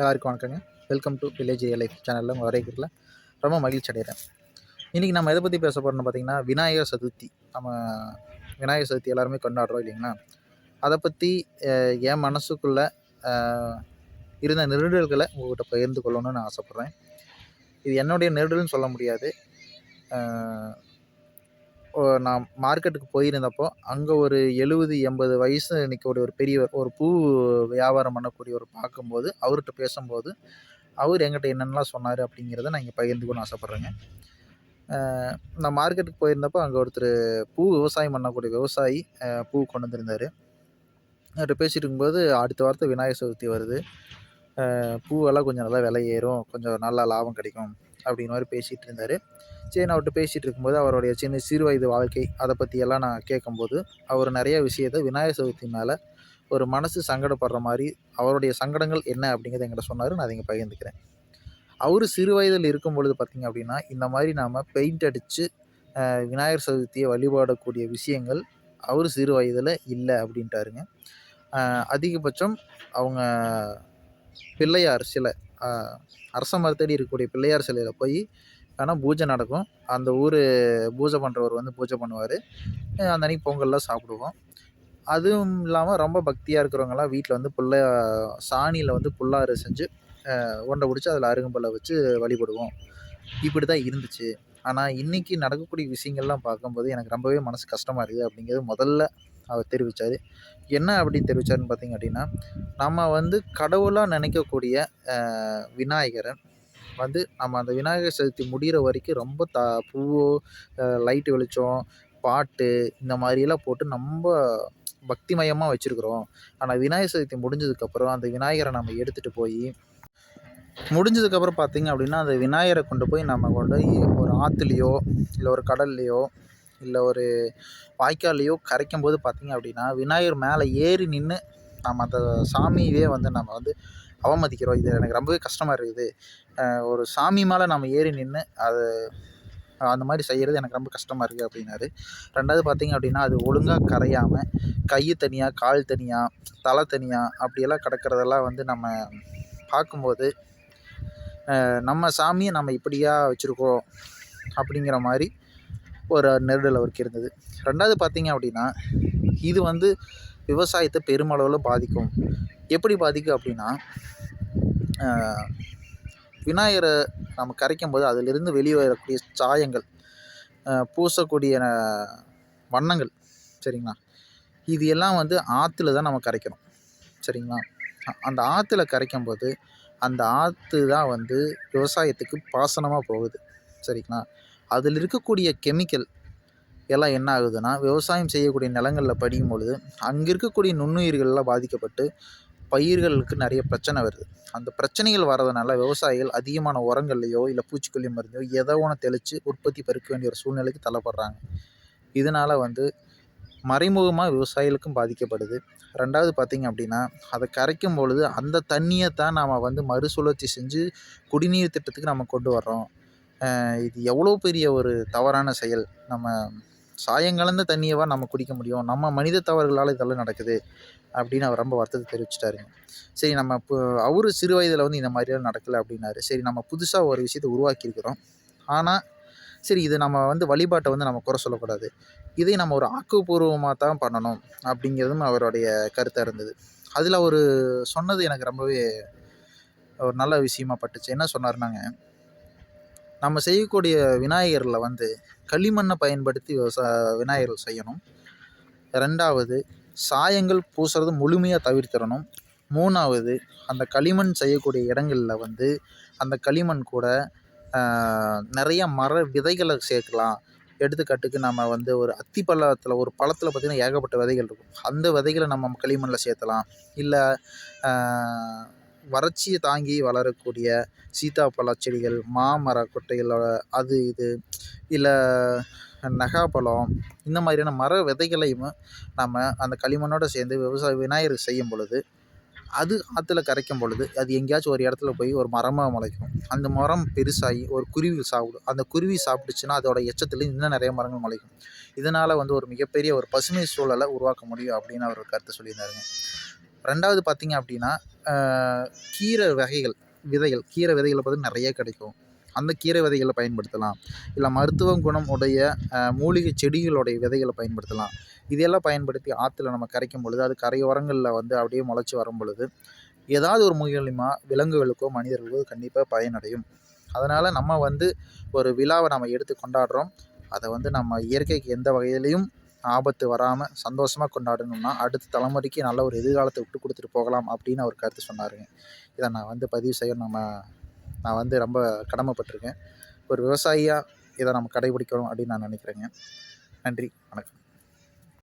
எல்லாருக்கும் வணக்கங்க. Welcome to village life சேனலில் உங்கள் வரைக்கிறதுல ரொம்ப மகிழ்ச்சி அடைகிறேன். இன்றைக்கி நம்ம எதை பற்றி பேச போகிறோம்னு பார்த்தீங்கன்னா விநாயகர் சதுர்த்தி. நம்ம விநாயகர் சதுர்த்தி எல்லாருமே கொண்டாடுறோம் இல்லைங்களா? அதை பற்றி என் மனசுக்குள்ளே இருந்த நெருடல்களை உங்கள்கிட்ட பகிர்ந்து கொள்ளணும்னு நான் ஆசைப்பட்றேன். இது என்னுடைய நெருடல்னு சொல்ல முடியாது. நான் மார்க்கெட்டுக்கு போயிருந்தப்போ அங்கே ஒரு எழுபது எண்பது வயசு நிற்கக்கூடிய ஒரு பெரியவர் ஒரு பூ வியாபாரம் பண்ணக்கூடிய ஒரு பார்க்கும்போது அவர்கிட்ட பேசும்போது அவர் என்கிட்ட என்னென்னலாம் சொன்னார்? அப்படிங்கிறத நான் இங்கே பகிர்ந்துக்கணும்னு ஆசைப்பட்றேங்க. நான் மார்க்கெட்டுக்கு போயிருந்தப்போ அங்கே ஒருத்தர் பூ விவசாயம் பண்ணக்கூடிய விவசாயி பூ கொண்டு வந்திருந்தார். அவர்கிட்ட பேசிட்டு இருக்கும்போது அடுத்த வாரத்தை விநாயகர் சதுர்த்தி வருது. பூவெல்லாம் கொஞ்சம் நல்லா விலை ஏறும் கொஞ்சம் நல்லா லாபம் கிடைக்கும் அப்படிங்கிற மாதிரி பேசிகிட்டு இருந்தார் சரி நான் அவர்கிட்ட பேசிகிட்டு இருக்கும்போது அவருடைய சின்ன சிறு வயது வாழ்க்கை அதை பற்றியெல்லாம் நான் கேட்கும்போது அவர் நிறைய விஷயத்த விநாயகர் சதுர்த்தி மேலே ஒரு மனசு சங்கடப்படுற மாதிரி அவருடைய சங்கடங்கள் என்ன அப்படிங்கிறத எங்கிட்ட சொன்னார். நான் அதை இங்கே பகிர்ந்துக்கிறேன். அவர் சிறு வயதில் இருக்கும் பொழுது பார்த்திங்க அப்படின்னா இந்த மாதிரி நாம் பெயிண்ட் அடித்து விநாயகர் சதுர்த்தியை வழிபாடக்கூடிய விஷயங்கள் அவர் சிறு வயதில் இல்லை அப்படின்ட்டாருங்க. அதிகபட்சம் அவங்க பிள்ளையார் சிலை அரச மரத்தடி இருக்கக்கூடிய பிள்ளையார் சிலையில் போய் ஆனால் பூஜை நடக்கும். அந்த ஊர் பூஜை பண்ணுறவர் வந்து பூஜை பண்ணுவார். அந்த அன்னைக்கு பொங்கல்லாம் சாப்பிடுவோம். அதுவும் இல்லாமல் ரொம்ப பக்தியாக இருக்கிறவங்கலாம் வீட்டில் வந்து புள்ள சாணியில் வந்து புல்லாறு செஞ்சு ஒண்டை பிடிச்சி அதில் அருகம்புல்லை வச்சு வழிபடுவோம். இப்படி தான் இருந்துச்சு. ஆனால் இன்றைக்கி நடக்கக்கூடிய விஷயங்கள்லாம் பார்க்கும்போது எனக்கு ரொம்பவே மனசு கஷ்டமாக இருக்குது அப்படிங்கிறது முதல்ல அவர் தெரிவித்தார் என்ன அப்படின்னு தெரிவித்தாருன்னு பார்த்தீங்க அப்படின்னா நம்ம வந்து கடவுளாக நினைக்கக்கூடிய விநாயகரை வந்து நம்ம அந்த விநாயகர் சதுர்த்தி முடிகிற வரைக்கும் ரொம்ப த பூவோ லைட்டு வெளிச்சம் பாட்டு இந்த மாதிரியெல்லாம் போட்டு ரொம்ப பக்திமயமாக வச்சுருக்குறோம். ஆனால் விநாயகர் சதுர்த்தி முடிஞ்சதுக்கப்புறம் அந்த விநாயகரை நம்ம எடுத்துகிட்டு போய் முடிஞ்சதுக்கப்புறம் பார்த்தீங்க அப்படின்னா அந்த விநாயகரை கொண்டு போய் நம்ம கொண்டு போய் ஒரு ஆற்றுலையோ இல்லை ஒரு கடல்லையோ இல்லை ஒரு வாய்க்கால்லையோ கரைக்கும் போது பார்த்தீங்க அப்படின்னா விநாயகர் மேலே ஏறி நின்று நம்ம அந்த சாமியவே வந்து நம்ம வந்து அவமதிக்கிறோம். இது எனக்கு ரொம்பவே கஷ்டமாக இருக்குது. ஒரு சாமி மேலே நம்ம ஏறி நின்று அது அந்த மாதிரி செய்கிறது எனக்கு ரொம்ப கஷ்டமாக இருக்குது அப்படின்னாரு. ரெண்டாவது பார்த்தீங்க அப்படின்னா அது ஒழுங்காக கரையாமல் கை தனியாக கால் தனியாக தலை தனியாக அப்படியெல்லாம் கிடக்கிறதெல்லாம் வந்து நம்ம பார்க்கும்போது நம்ம சாமியை நம்ம இப்படியா வச்சுருக்கோம் அப்படிங்கிற மாதிரி ஒரு நெருடல் அவருக்கு இருந்தது. ரெண்டாவது பார்த்தீங்க அப்படின்னா இது வந்து விவசாயத்தை பெருமளவில் பாதிக்கும். எப்படி பாதிக்கும் அப்படின்னா விநாயகரை நம்ம கரைக்கும் போது அதிலிருந்து வெளியே வரக்கூடிய சாயங்கள் பூசக்கூடிய வண்ணங்கள் சரிங்களா? இது எல்லாம் வந்து ஆற்றுல தான் நம்ம கரைக்கிறோம் சரிங்களா? அந்த ஆற்றுல கரைக்கும் போது அந்த ஆற்று தான் வந்து விவசாயத்துக்கு பாசனமாக போகுது சரிங்களா? அதில் இருக்கக்கூடிய கெமிக்கல் எல்லாம் என்ன ஆகுதுன்னா விவசாயம் செய்யக்கூடிய நிலங்களில் படியும் பொழுது அங்கே இருக்கக்கூடிய நுண்ணுயிர்கள்லாம் பாதிக்கப்பட்டு பயிர்களுக்கு நிறைய பிரச்சனை வருது. அந்த பிரச்சனைகள் வர்றதுனால விவசாயிகள் அதிகமான உரங்கள்லையோ இல்லை பூச்சிக்கொல்லி மருந்தையோ எதோ ஒன்று தெளித்து உற்பத்தி பெருக்க வேண்டிய ஒரு சூழ்நிலைக்கு தள்ளப்படுறாங்க. இதனால் வந்து மறைமுகமாக விவசாயிகளுக்கும் பாதிக்கப்படுது. ரெண்டாவது பார்த்திங்க அப்படின்னா அதை கரைக்கும் பொழுது அந்த தண்ணியை தான் நாம் வந்து மறுசுழற்சி செஞ்சு குடிநீர் திட்டத்துக்கு நம்ம கொண்டு வர்றோம். இது எவ்வளோ பெரிய ஒரு தவறான செயல். நம்ம சாயங்கலந்த தண்ணியவா நம்ம குடிக்க முடியும். நம்ம மனித தவறுகளால் இதெல்லாம் நடக்குது அப்படின்னு அவர் ரொம்ப வருத்தத்தை தெரிவிச்சிட்டாருங்க. சரி நம்ம இப்போ அவரு சிறு வயதில் வந்து இந்த மாதிரியெல்லாம் நடக்கலை அப்படின்னாரு. சரி நம்ம புதுசாக ஒரு விஷயத்தை உருவாக்கியிருக்கிறோம். ஆனால் சரி இது நம்ம வந்து வழிபாட்டை வந்து நம்ம குறை சொல்லக்கூடாது. இதை நம்ம ஒரு ஆக்கப்பூர்வமாக தான் பண்ணணும் அப்படிங்கிறதும் அவருடைய கருத்தாக இருந்தது. அதில் அவர் சொன்னது எனக்கு ரொம்பவே ஒரு நல்ல விஷயமா பட்டுச்சு. என்ன சொன்னார்னாங்க நம்ம செய்யக்கூடிய விநாயகரில் வந்து களிமண்ணை பயன்படுத்தி விவசா விநாயகர் செய்யணும். ரெண்டாவது சாயங்கள் பூசுறது முழுமையாக தவிர்த்திடணும். மூணாவது அந்த களிமண் செய்யக்கூடிய இடங்களில் வந்து அந்த களிமண் கூட நிறைய மர விதைகளை சேர்க்கலாம். எடுத்துக்காட்டுக்கு நம்ம வந்து ஒரு அத்தி பழத்தில் ஒரு பழத்தில் பார்த்திங்கன்னா ஏகப்பட்ட விதைகள் இருக்கும். அந்த விதைகளை நம்ம களிமண்ணில் சேர்த்தலாம். இல்லை வறட்சியை தாங்கி வளரக்கூடிய சீத்தாப்பழ செடிகள் மாமர கொட்டைகளோட அது இது இல்லை நகாப்பழம் இந்த மாதிரியான மர விதைகளையும் நம்ம அந்த களிமண்ணோட சேர்ந்து விவசாய விநாயகர் செய்யும் பொழுது அது ஆற்றுல கரைக்கும் பொழுது அது எங்கேயாச்சும் ஒரு இடத்துல போய் ஒரு மரமாக முளைக்கும். அந்த மரம் பெருசாகி ஒரு குருவி சாப்பிடும் அந்த குருவி சாப்பிட்டுச்சுன்னா அதோட எச்சத்துலேயும் இன்னும் நிறைய மரங்கள் முளைக்கும். இதனால் வந்து ஒரு மிகப்பெரிய ஒரு பசுமை சூழலை உருவாக்க முடியும் அப்படின்னு அவர் கருத்தை சொல்லியிருந்தாருங்க. ரெண்டாவது பார்த்திங்க அப்படின்னா கீரை வகைகள் விதைகள் கீரை விதைகளை பார்த்து நிறைய கிடைக்கும். அந்த கீரை விதைகளை பயன்படுத்தலாம். இல்லை மருத்துவ குணம் உடைய மூலிகை செடிகளுடைய விதைகளை பயன்படுத்தலாம். இதையெல்லாம் பயன்படுத்தி ஆற்றுல நம்ம கரைக்கும் பொழுது அது கரையோரங்களில் வந்து அப்படியே முளைச்சி வரும் பொழுது ஏதாவது ஒரு மூலியமா விலங்குகளுக்கோ மனிதர்களுக்கோ கண்டிப்பாக பயனடையும். அதனால் நம்ம வந்து ஒரு விழாவை நம்ம எடுத்து கொண்டாடுறோம். அதை வந்து நம்ம இயற்கைக்கு எந்த வகையிலையும் ஆபத்து வராமல் சந்தோஷமாக கொண்டாடணும்னா அடுத்த தலைமுறைக்கு நல்ல ஒரு எதிர்காலத்தை விட்டு கொடுத்துட்டு போகலாம் அப்படின்னு அவர் கருத்து சொன்னாருங்க. இதை நான் வந்து பதிவு செய்ய நம்ம நான் வந்து ரொம்ப கடமைப்பட்டிருக்கேன். ஒரு விவசாயியாக இதை நம்ம கடைபிடிக்கணும் அப்படின்னு நான் நினைக்கிறேங்க. நன்றி வணக்கம்.